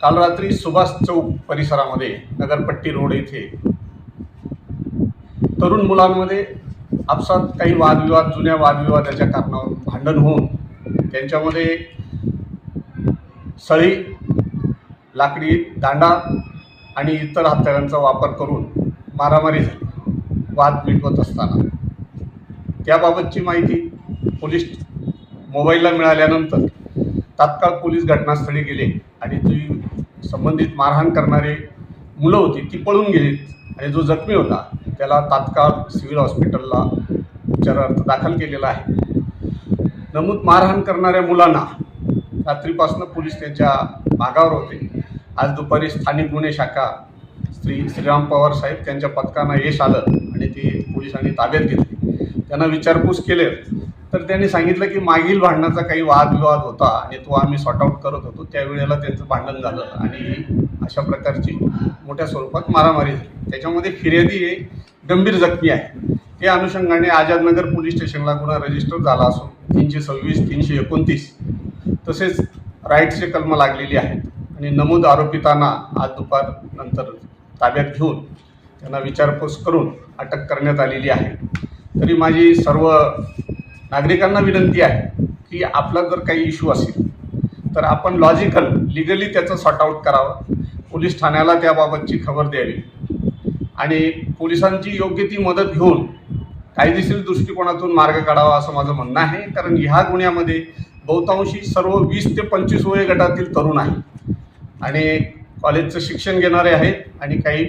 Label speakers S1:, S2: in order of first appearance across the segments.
S1: काल रात्री सुभाष चौक परिसरामध्ये नगरपट्टी रोड येथे तरुण मुलांमध्ये आपसात काही वादविवाद जुन्या वादविवादाच्या कारणावर भांडण होऊन त्यांच्यामध्ये सळी लाकडी दांडा आणि इतर हत्यारांचा वापर करून मारामारी झाली वाद मिटवत असताना. त्याबाबतची माहिती पोलीस मोबाईलला मिळाल्यानंतर तात्काळ पोलीस घटनास्थळी गेले आणि ती संबंधित मारहाण करणारे मुलं होती ती पळून गेलीत आणि जो जखमी होता त्याला तात्काळ सिव्हिल हॉस्पिटलला उपचारार्थ दाखल केलेला आहे. नमूद मारहाण करणाऱ्या मुलांना रात्रीपासून पोलीस त्यांच्या भागावर होते. आज दुपारी स्थानिक गुन्हे शाखा श्री श्रीराम पवार साहेब त्यांच्या पथकांना यश आलं आणि ते पोलिसांनी ताब्यात घेतले. त्यांना विचारपूस केले तर त्यांनी सांगितलं की मागील भांडणाचा काही वादविवाद होता आणि तो आम्ही सॉर्ट आउट करत होतो. त्यावेळेला त्यांचं भांडण झालं आणि अशा प्रकारची मोठ्या स्वरूपात मारामारी झाली. त्याच्यामध्ये फिर्यादी हे गंभीर जखमी आहे. या अनुषंगाने आझादनगर पोलीस स्टेशनला गुन्हा रजिस्टर झाला असून तीनशे सव्वीस तीनशे एकोणतीस तसेच राईट्सचे कलमं लागलेली आहेत. आणि नमूद आरोपितांना आज दुपार नंतर ताब्यात घेऊन त्यांना विचारपूस करून अटक करण्यात आलेली आहे. तरी माझी सर्व नागरिकांना विनंती आहे की आपला जर काही इश्यू असेल तर आपण लॉजिकल लिगली त्याचं सॉर्ट आऊट करावं. पोलीस ठाण्याला त्याबाबतची खबर द्यावी. आणि पोलिसांची योग्य ती मदत घेऊन कायदेशीर दृष्टिकोनातून मार्ग काढावा असं माझं म्हणणं आहे. कारण ह्या गुन्ह्यामध्ये बहुतांशी सर्व वीस ते पंचवीस वय गटातील तरुण आहे आणि कॉलेजचं शिक्षण घेणारे आहेत आणि काही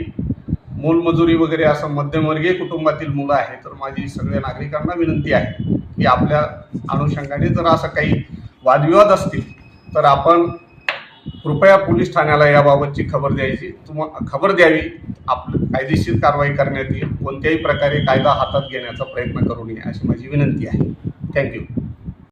S1: मोलमजुरी वगैरे असं मध्यमवर्गीय कुटुंबातील मुलं आहेत. तर माझी सगळ्या नागरिकांना विनंती आहे. की आपल्या अनुषंगाने जर असं काही वादविवाद असतील तर आपण कृपया पोलीस ठाण्याला याबाबतची खबर द्यायची. तुम्हाला खबर द्यावी. आपलं कायदेशीर कारवाई करण्यात येईल. कोणत्याही प्रकारे कायदा हातात घेण्याचा प्रयत्न करू नये अशी माझी विनंती आहे. थँक्यू